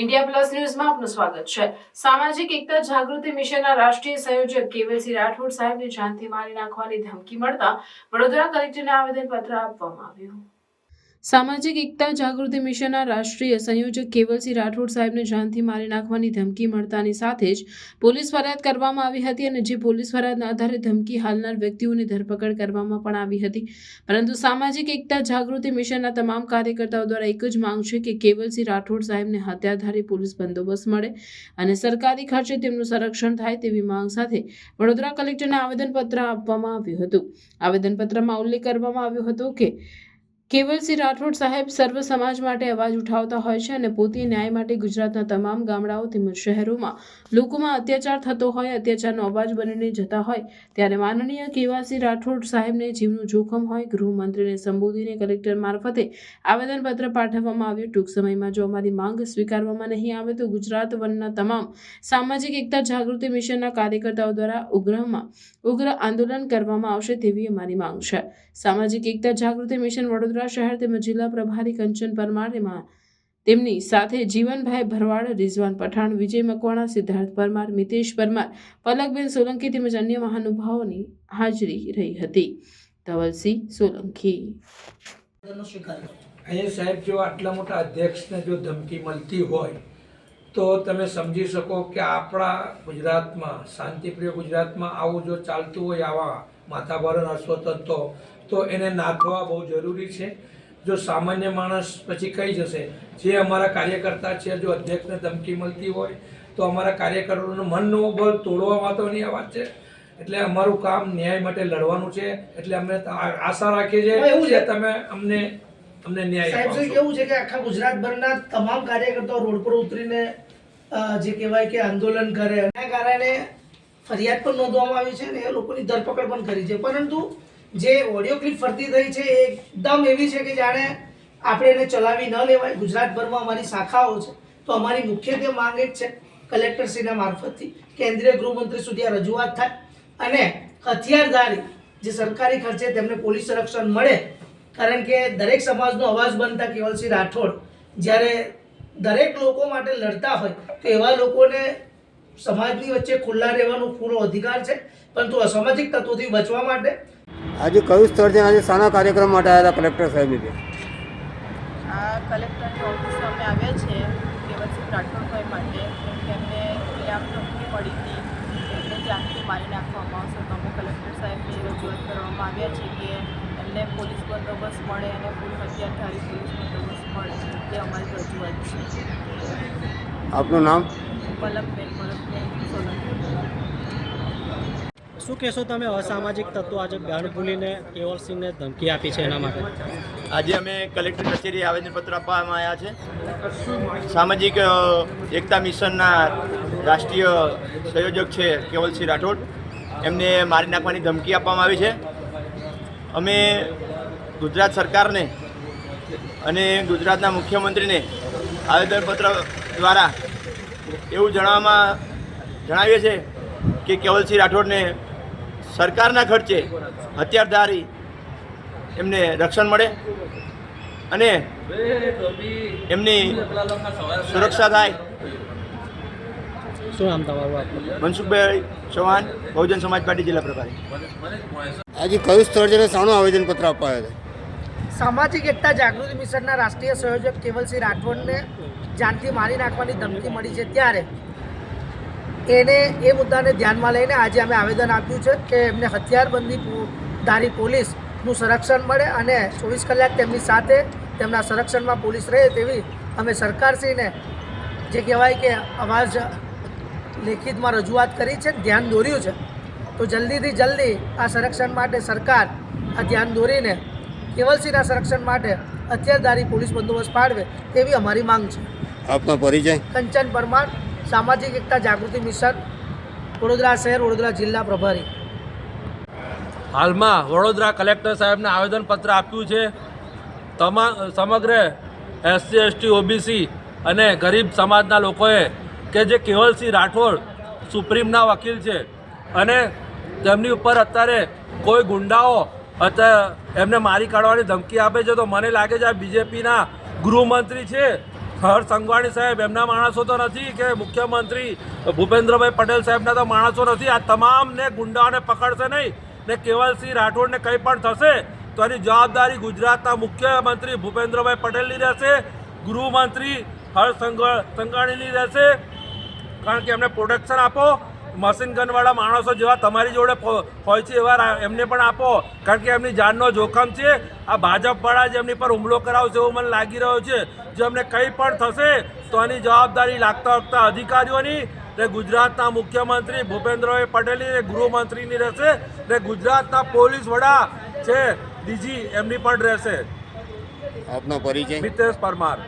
India plus ન્યૂઝમાં આપનું સ્વાગત છે. સામાજિક એકતા જાગૃતિ મિશનના રાષ્ટ્રીય સંયોજક કેવલસિંહ રાઠોડ સાહેબને જાનથી મારી નાખવાની ધમકી મળતા વડોદરા કલેક્ટરને આવેદનપત્ર આપવામાં આવ્યું. સામાજિક એકતા જાગૃતિ મિશનના રાષ્ટ્રીય સંયોજક કેવલસિંહ રાઠોડ સાહેબને જાનથી મારી નાખવાની ધમકી મળતાની સાથે જ પોલીસ ફરિયાદ કરવામાં આવી હતી અને જે પોલીસ ફરિયાદના આધારે ધમકી હાલનાર વ્યક્તિઓની ધરપકડ કરવામાં પણ આવી હતી. પરંતુ સામાજિક એકતા જાગૃતિ મિશનના તમામ કાર્યકર્તાઓ દ્વારા એક જ માંગ છે કે કેવલસિંહ રાઠોડ સાહેબને હત્યાધારી પોલીસ બંદોબસ્ત મળે અને સરકારી ખર્ચે તેમનું સંરક્ષણ થાય તેવી માંગ સાથે વડોદરા કલેક્ટરને આવેદનપત્ર આપવામાં આવ્યું હતું. આવેદનપત્રમાં ઉલ્લેખ કરવામાં આવ્યો હતો કે કેવલસિંહ રાઠોડ સાહેબ સર્વ સમાજ માટે અવાજ ઉઠાવતા હોય છે અને પોતે ન્યાય માટે ગુજરાતના તમામ ગામડાઓ તેમજ શહેરોમાં લોકોમાં અત્યાચાર થતો હોય, અત્યાચારનો અવાજ બનીને જતા હોય, ત્યારે માનનીય કેવાસિંહ રાઠોડ સાહેબને જીવનું જોખમ હોય, ગૃહમંત્રીને સંબોધીને કલેક્ટર મારફતે આવેદનપત્ર પાઠવવામાં આવ્યું. ટૂંક સમયમાં જો અમારી માંગ સ્વીકારવામાં નહીં આવે તો ગુજરાત વનના તમામ સામાજિક એકતા જાગૃતિ મિશનના કાર્યકર્તાઓ દ્વારા ઉગ્રમાં ઉગ્ર આંદોલન કરવામાં આવશે તેવી અમારી માંગ છે. સામાજિક એકતા જાગૃતિ મિશન વડોદરા શહેર તેમજ જિલ્લા પ્રભારી કંચન પરમારેમાં તેમની સાથે જીવનભાઈ ભરવાડ, રિઝવાન પઠાણ, વિજય મકવાણા, સિદ્ધાર્થ પરમાર, મિતેશ પરમાર, પલકબેન સોલંકી તેમજ અન્ય મહાનુભાવોની હાજરી રહી હતી. ધવલસિંહ સોલંકી. અહીંયા સાહેબ, જો આટલા મોટા અધ્યક્ષને જો ધમકી મળતી હોય, તો તમે સમજી શકો કે આપણા ગુજરાતમાં, શાંતિપ્રિય ગુજરાતમાં આવું જો ચાલતું હોય, આવા માથાભારણ અસ્વતંત્રો તો એને નાથવા બહુ જરૂરી છે. જો સામાન્ય માણસ પછી કહી જશે જે અમારા કાર્યકર્તા છે જો અધ્યક્ષને ધમકી મળતી હોય તો અમારા કાર્યકરોનું મનનો બળ તોડવા માટેની આ વાત છે. એટલે અમારું કામ ન્યાય માટે લડવાનું છે. એટલે અમે આશા રાખીએ છીએ એવું છે. તમે અમને અમને ન્યાય સાહેબ એવું કેવું છે કે આખા ગુજરાતભરના તમામ કાર્યકર્તાઓ રોડ પર ઉતરીને જે કહેવાય કે આંદોલન કરે એના કારણે ફરિયાદ પણ નોંધવામાં આવી છે અને એ લોકોની ધરપકડ પણ કરી છે. પરંતુ જે ઓડિયો ક્લિપ ફરતી થઈ છે એ એકદમ એવી છે કે જાણે આપણે એને ચલાવી ન લેવાય. ગુજરાતભરમાં અમારી શાખાઓ છે, તો અમારી મુખ્યત્વે માંગ જ છે કલેક્ટરશ્રીના મારફતથી કેન્દ્રીય ગૃહમંત્રી સુધી આ રજૂઆત થાય અને હથિયારધારી જે સરકારી ખર્ચે તેમને પોલીસ સંરક્ષણ મળે, કારણ કે દરેક સમાજનો અવાજ બનતા કેવલસિંહ રાઠોડ જ્યારે દરેક લોકો માટે લડતા હોય તો એવા લોકોને સમાજની વચ્ચે ખુલ્લા રહેવાનો પૂરો અધિકાર છે પરંતુ અસામાજિક તત્વોથી બચવા માટે આજે કયું સ્થળ છે? આજે શાના કાર્યક્રમ માટે આવ્યા હતા કલેક્ટર સાહેબની ત્યાં આ કલેક્ટરની ઓફિસ અમે આવ્યા છે કેવલસિંહ રાઠોડભાઈ માટે એમને ખુલ્લેઆમ ધમકી પડી હતી. એમને ત્યાંથી મારી નાખવામાં આવશે. તો અમે કલેક્ટર સાહેબની રજૂઆત કરવામાં આવ્યા છે કે એમને પોલીસ બંદોબસ્ત મળે અને ફૂલ હત્યાધારી પોલીસ બંદોબસ્ત મળે. તે અમારી રજૂઆત છે. આપનું નામ? પલકબેન પલકબેન સોલંકી શું કહેશો તમે અસામાજિક તત્વો આજે ગાળ ભૂલીને કેવલસિંહને ધમકી આપી છે એના માટે? આજે અમે કલેક્ટર કચેરી આવેદનપત્ર આપવામાં આવ્યા છે. સામાજિક એકતા મિશનના રાષ્ટ્રીય સંયોજક છે કેવલસિંહ રાઠોડ. એમને મારી નાખવાની ધમકી આપવામાં આવી છે. અમે ગુજરાત સરકારને અને ગુજરાતના મુખ્યમંત્રીને આવેદનપત્ર દ્વારા એવું જણાવવામાં જણાવીએ છીએ કે કેવલસિંહ રાઠોડને સરકારના ખર્ચે હથિયારધારી એમને રક્ષણ મળે અને એમની સુરક્ષા થાય. શું નામ તમારું મનસુખભાઈ ચૌહાણ બહુજન સમાજ પાર્ટી જિલ્લા પ્રભારી. આજે કયું સ્થળ છે શાનું આવેદનપત્ર અપાયું હતા સામાજિક એકતા જાગૃતિ મિશનના રાષ્ટ્રીય સંયોજક કેવલસિંહ રાઠોડને જાનથી મારી નાખવાની ધમકી મળી છે ત્યારે એને એ મુદ્દાને ધ્યાનમાં લઈને આજે અમે આવેદન આપ્યું છે કે એમને હથિયારબંધી ધારી પોલીસનું સંરક્ષણ મળે અને ચોવીસ કલાક તેમની સાથે તેમના સંરક્ષણમાં પોલીસ રહે તેવી અમે સરકારશ્રીને જે કહેવાય કે અવાજ લેખિતમાં રજૂઆત કરી છે, ધ્યાન દોર્યું છે. તો જલ્દીથી જલ્દી આ સંરક્ષણ માટે સરકાર આ ધ્યાન દોરીને કેવલસિંહના સંરક્ષણ માટે અત્યારધારી પોલીસ બંદોબસ્ત પાડવે તેવી અમારી માંગ છે. આપનો પરિચય? કંચન પરમાર સામાજિક એકતા જાગૃતિ મિશન વડોદરા શહેર વડોદરા જિલ્લા પ્રભારી. હાલમાં વડોદરા કલેક્ટર સાહેબને આવેદનપત્ર આપ્યું છે. તમા સમગ્ર એસસી એસટી ઓબીસી અને ગરીબ સમાજના લોકોએ કે જે કેવલસિંહ રાઠોડ સુપ્રીમના વકીલ છે અને તેમની ઉપર અત્યારે કોઈ ગુંડાઓ અત્યારે એમને મારી કાઢવાની ધમકી આપે છે તો મને લાગે છે આ બીજેપીના ગૃહમંત્રી છે. હર્ષ સંઘવાણી સાહેબ, એમના માણસો તો નથી કે મુખ્યમંત્રી ભૂપેન્દ્રભાઈ પટેલ સાહેબના તો માણસો નથી. આ તમામને ગુંડાઓને પકડશે નહીં ને કેવલસિંહ રાઠોડને કંઈ પણ થશે તો એની જવાબદારી ગુજરાતના મુખ્યમંત્રી ભૂપેન્દ્રભાઈ પટેલની રહેશે, ગૃહમંત્રી હર્ષ સંઘ સંઘવાણીની રહેશે. કારણ કે એમને પ્રોટેક્શન આપો. મશીન ગનવાળા માણસો જેવા તમારી જોડે હોય છે એવા એમને પણ આપો. કારણ કે એમની જાનનો જોખમ છે. આ ભાજપવાળા જે એમની પર હુમલો કરાવશે એવું મને લાગી રહ્યો છે. જો એમને કંઈ પણ થશે તો એની જવાબદારી લાગતા વખતા અધિકારીઓની ને ગુજરાતના મુખ્યમંત્રી ભૂપેન્દ્રભાઈ પટેલની ને ગૃહમંત્રીની રહેશે ને ગુજરાતના પોલીસ વડા છે ડીજી એમની પણ રહેશે. આપનો પરિચય? મિતેશ પરમાર.